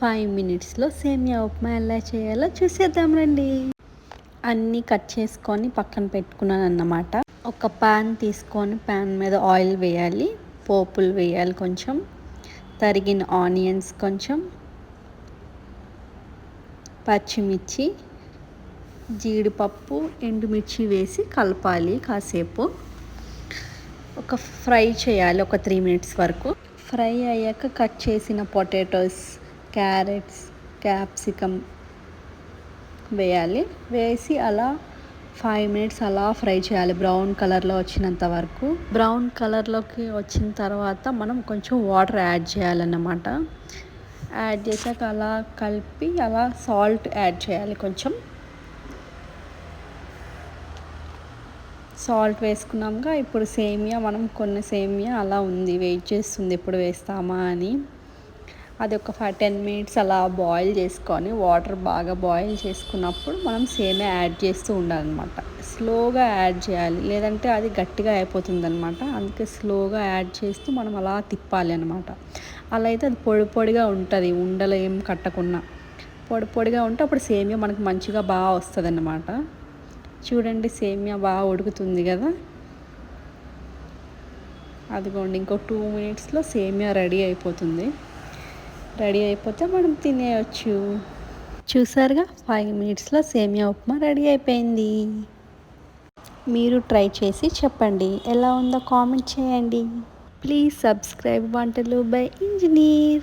Five మినిట్స్లో సేమియా ఉప్మా ఎలా చేయాలో చూసేద్దాం రండి. అన్నీ కట్ చేసుకొని పక్కన పెట్టుకున్నాను అన్నమాట. ఒక ప్యాన్ తీసుకొని ప్యాన్ మీద ఆయిల్ వేయాలి పోపులు వేయాలి కొంచెం తరిగిన ఆనియన్స్ కొంచెం పచ్చిమిర్చి జీడిపప్పు ఎండుమిర్చి వేసి కలపాలి కాసేపు. ఒక ఫ్రై చేయాలి ఒక త్రీ మినిట్స్ వరకు. ఫ్రై అయ్యాక కట్ చేసిన పొటాటోస్ క్యారెట్స్ క్యాప్సికమ్ వేయాలి. వేసి అలా ఫైవ్ మినిట్స్ అలా ఫ్రై చేయాలి. బ్రౌన్ కలర్లో వచ్చినంత వరకు. బ్రౌన్ కలర్లోకి వచ్చిన తర్వాత మనం కొంచెం వాటర్ యాడ్ చేయాలన్నమాట. యాడ్ చేసాక అలా కలిపి అలా సాల్ట్ యాడ్ చేయాలి కొంచెం. సాల్ట్ వేసుకున్నాక ఇప్పుడు సేమియా మనం కొన్ని సేమియా అలా ఉంది. వెయిట్ చేస్తుంది. ఎప్పుడు వేస్తామా అని. అది ఒక ఫైవ్ టెన్ మినిట్స్ అలా బాయిల్ చేసుకొని వాటర్ బాగా బాయిల్ చేసుకున్నప్పుడు మనం సేమే యాడ్ చేస్తూ ఉండాలన్నమాట. స్లోగా యాడ్ చేయాలి. లేదంటే అది గట్టిగా అయిపోతుంది అనమాట అందుకే స్లోగా యాడ్ చేస్తూ మనం అలా తిప్పాలి అనమాట అలా అయితే అది పొడి పొడిగా ఉంటుంది. ఉండలు ఏం కట్టకుండా. పొడి పొడిగా ఉంటే అప్పుడు సేమియా మనకు మంచిగా బాగా వస్తుంది అన్నమాట చూడండి సేమియా బాగా ఉడుకుతుంది కదా. అదిగోండి ఇంకో టూ మినిట్స్లో సేమియా రెడీ అయిపోతుంది. రెడీ అయిపోతే మనం తినేయచ్చు. చూసారుగా? ఫైవ్ మినిట్స్లో సేమియా ఉప్మా రెడీ అయిపోయింది. మీరు ట్రై చేసి చెప్పండి. ఎలా ఉందో కామెంట్ చేయండి. ప్లీజ్ సబ్స్క్రైబ్ వంటలు బై ఇంజనీర్.